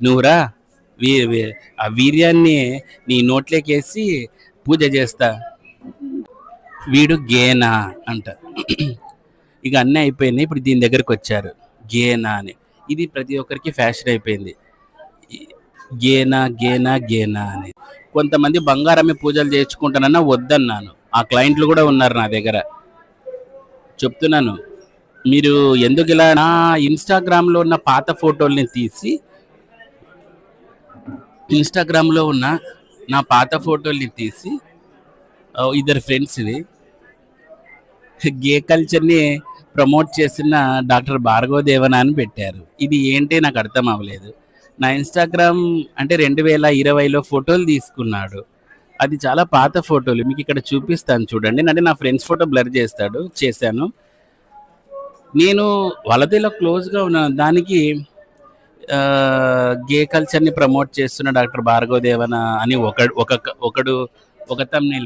నువ్వురా వీ ఆ వీర్యాన్ని నీ నోట్లోకేసి పూజ చేస్తా. వీడు గేనా అంట. ఇక అన్నీ అయిపోయినాయి ఇప్పుడు దీని దగ్గరకు వచ్చారు గేనా అని. ఇది ప్రతి ఒక్కరికి ఫ్యాషన్ అయిపోయింది. గేనా గేనా గేనా అని. కొంతమంది బంగారమే పూజలు చేయించుకుంటానన్నా వద్దన్నాను. ఆ క్లయింట్లు కూడా ఉన్నారు నా దగ్గర. చెప్తున్నాను. మీరు ఎందుకు ఇలా నా ఇన్స్టాగ్రామ్లో ఉన్న పాత ఫోటోల్ని తీసి ఇన్స్టాగ్రామ్లో ఉన్న నా పాత ఫోటోల్ని తీసి ఇద్దరు ఫ్రెండ్స్ని గే కల్చర్ని ప్రమోట్ చేసిన డాక్టర్ భార్గవ దేవన అని పెట్టారు. ఇది ఏంటి నాకు అర్థం అవ్వలేదు. నా ఇన్స్టాగ్రామ్ అంటే రెండు వేల ఇరవైలో ఫోటోలు తీసుకున్నాడు. అది చాలా పాత ఫోటోలు. మీకు ఇక్కడ చూపిస్తాను చూడండి. అంటే నా ఫ్రెండ్స్ ఫోటో బ్లర్ చేస్తాడు. చేశాను. నేను వలదిలో క్లోజ్గా ఉన్నాను దానికి ఆ, గే కల్చర్ని ప్రమోట్ చేస్తున్న డాక్టర్ భార్గవ దేవన అని ఒక ఒక ఒకడు ఒక తమ్నేల్